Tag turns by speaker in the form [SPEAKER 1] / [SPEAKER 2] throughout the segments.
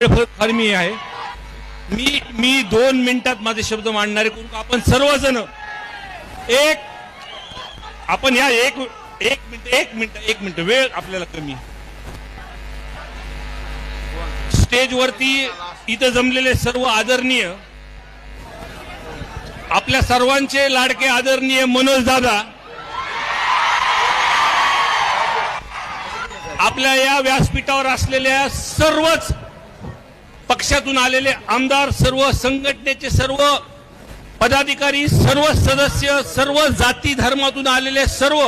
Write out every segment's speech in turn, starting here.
[SPEAKER 1] फार मी आहे. मी मी दोन मिनिटात माझे शब्द मांडणारे करून आपण सर्वजण एक आपण या एक एक मिनिट एक मिनिट एक मिनिट. वेळ आपल्याला कमी. स्टेजवरती इथं जमलेले सर्व आदरणीय आपल्या सर्वांचे लाडके आदरणीय मनोज दादा आपल्या या व्यासपीठावर असलेल्या सर्वच पक्षातून आलेले आमदार सर्व संघटनेचे सर्व पदाधिकारी सर्व सदस्य सर्व जाती धर्मातून आलेले सर्व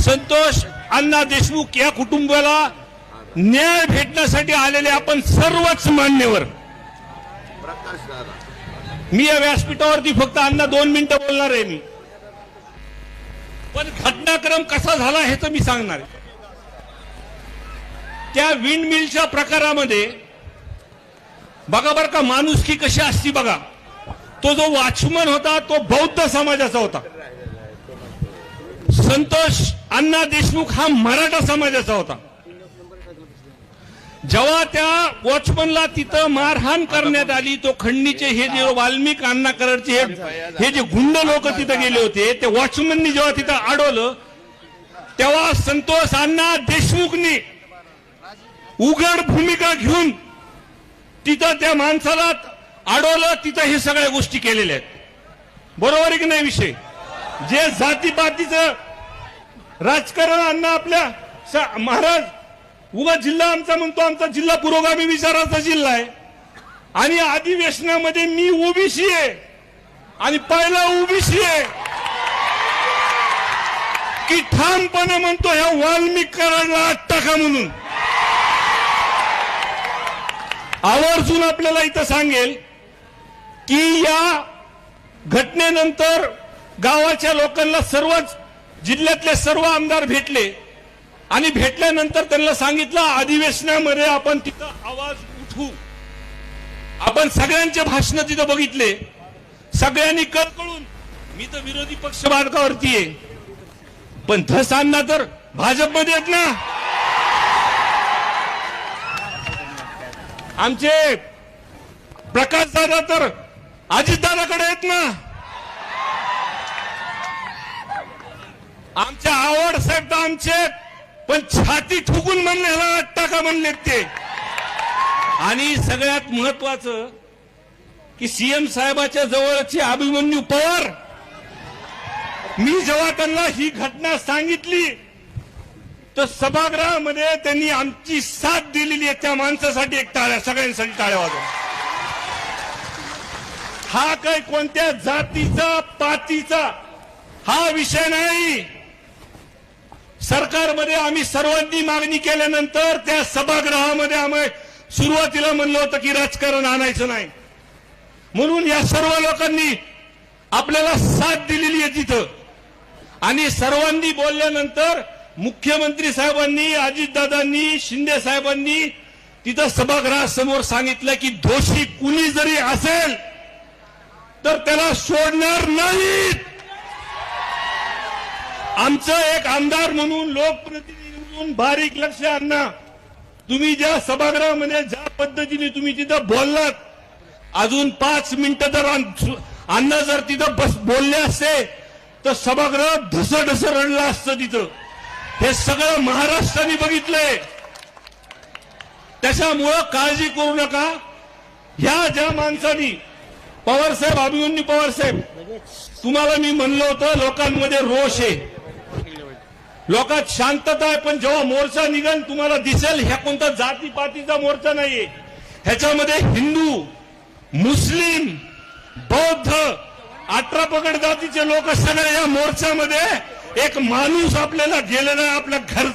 [SPEAKER 1] संतोष अण्णा देशमुख या कुटुंबाला न्याय भेटण्यासाठी आलेले आपण सर्वच मान्यवर. मी या व्यासपीठावरती फक्त अण्णा दोन मिनिटं बोलणार आहे मी. पण घटनाक्रम कसा झाला हे तर मी सांगणार आहे. त्या विंड मिलच्या प्रकारामध्ये बघा बरं का माणुसकी कशी असती बघा. तो जो वॉचमन होता तो बौद्ध समाजाचा होता. संतोष अण्णा देशमुख हा मराठा समाजाचा होता. जेव्हा त्या वॉचमनला तिथं मारहाण करण्यात आली तो खंडीचे हे जे वाल्मिक अण्णा करडचे हे हे जे गुंड लोक तिथं गेले होते ते वॉचमननी जेव्हा तिथं अडवलं तेव्हा संतोष अण्णा देशमुखनी उघड भूमिका घेऊन तिथं त्या माणसाला अडवलं तिथं हे सगळ्या गोष्टी केलेल्या आहेत. बरोबर आहे की नाही विषय? जे जातीपातीचं राजकारण अण्णा आपल्या महाराज उगा जिल्हा आमचा म्हणतो आमचा जिल्हा पुरोगामी विचाराचा जिल्हा आहे. आणि अधिवेशनामध्ये मी ओबीसी आहे. आणि पहिला ओबीसी आहे. की ठामपणे म्हणतो ह्या वाल्मिक कराडला आत का म्हणून? आवर्जून आपल्याला इथं सांगेल की या घटनेनंतर गावाच्या लोकांना सर्वच जिल्ह्यातले सर्व आमदार भेटले आणि भेटल्यानंतर त्यांना सांगितलं अधिवेशनामध्ये आपण तिथं आवाज उठवू. आपण सगळ्यांचे भाषण तिथं बघितले. सगळ्यांनी कळकळून मी तर विरोधी पक्ष मार्गावरती आहे. पण धसांना तर भाजपमध्ये आहेत ना. आमचे प्रकाश दादा तर अजितदादाकडे आहेत ना. आमच्या आवड साहेब तर आमचे पण छाती ठुकून म्हणले ह्याला आठ टाका म्हणले ते. आणि सगळ्यात महत्वाचं की सीएम साहेबाच्या जवळची अभिमन्यू पवार मी जेव्हा त्यांना ही घटना सांगितली तर सभागृहामध्ये त्यांनी आमची साथ दिलेली आहे त्या माणसासाठी एक टाळ्या सगळ्यांसाठी टाळ्या वाजवा. हा काही कोणत्या जातीचा पातीचा हा विषय नाही. सरकारमध्ये आम्ही सर्वांनी मागणी केल्यानंतर त्या सभागृहामध्ये आम्ही सुरुवातीला म्हणलं होतं की राजकारण आणायचं नाही. म्हणून या सर्व लोकांनी आपल्याला साथ दिलेली आहे तिथं. आणि सर्वांनी बोलल्यानंतर मुख्यमंत्री साहेबांनी अजितदादांनी शिंदे साहेबांनी तिथं सभागृहासमोर सांगितलं की दोषी कुणी जरी असेल तर त्याला सोडणार नाहीत. आमचं एक आमदार म्हणून लोकप्रतिनिधी म्हणून बारीक लक्ष आणणं तुम्ही ज्या सभागृहामध्ये ज्या पद्धतीने तुम्ही तिथं बोललात अजून पाच मिनिटं जर अण्णा जर तिथं बस बोलले असते तर सभागृह ढस ढस रडलं असतं तिथं. हे सगळं महाराष्ट्राने बघितलंय. त्याच्यामुळं काळजी करू नका. ह्या ज्या माणसांनी पवार साहेब अभिमन्यू पवार साहेब तुम्हाला मी म्हणलं होतं लोकांमध्ये रोष आहे. लोकात शांतता आहे पण जेव्हा मोर्चा निघेल तुम्हाला दिसेल ह्या कोणता जातीपातीचा मोर्चा नाहीये. ह्याच्यामध्ये हिंदू मुस्लिम बौद्ध अठरा पकड जातीचे लोक सगळे या मोर्चामध्ये एक माणूस आपल्याला गेलेला आपल्या घरचा